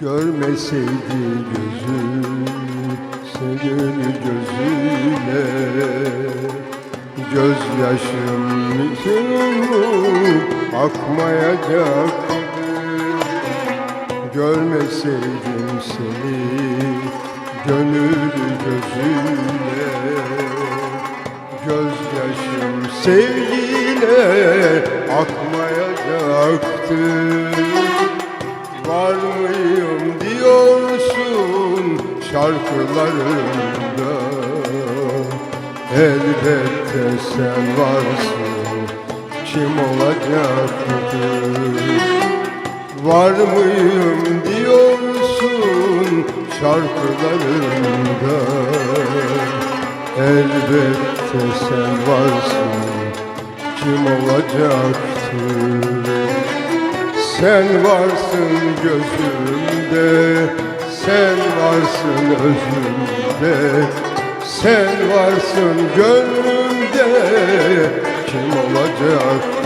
Görmeseydi gözüm senin gözüne Gözyaşım senin akmayacaktı Görmeseydim seni gönül gözüne Gözyaşım sevgiyle akmayacaktı Var mıyım diyorsun şarkılarımda Elbette sen varsın kim olacaktı Var mıyım diyorsun şarkılarımda Elbette sen varsın kim olacaktı Sen varsın gözümde Sen varsın özümde. Sen varsın gönlümde Kim olacaktı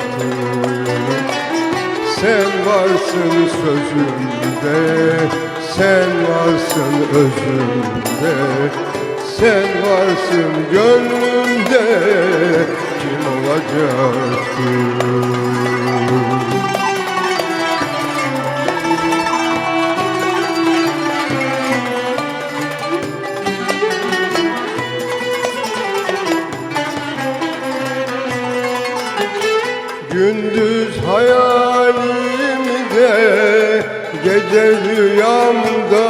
sen varsın sözümde, sen varsın özümde, sen varsın gönlümde, kim olacaktı? Gündüz hayalimde, gece rüyamda.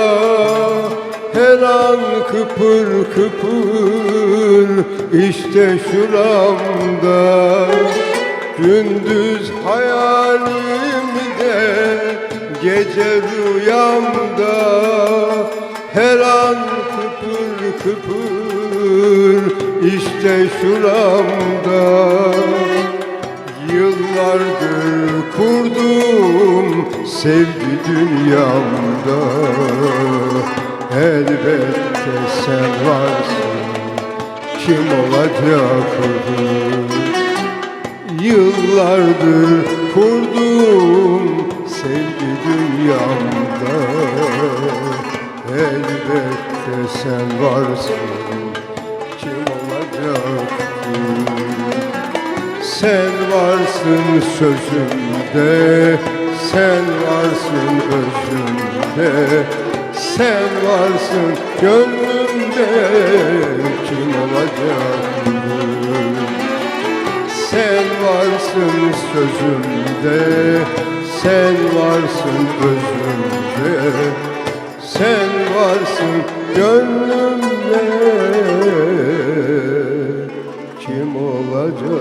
Her an kıpır kıpır işte şuramda. Gündüz hayalimde, gece rüyamda. Her an kıpır kıpır işte şuramda Yıllardır kurdum sevgi dünyamda. Elbette sen varsın kim olacaktı Yıllardır kurdum sevgi dünyamda. Elbette sen varsın kim olacaktı sen varsın sözümde, sen varsın özümde, sen varsın gönlümde, kim olacaktı? Sen varsın sözümde, sen varsın özümde, sen varsın gönlümde, kim olacak?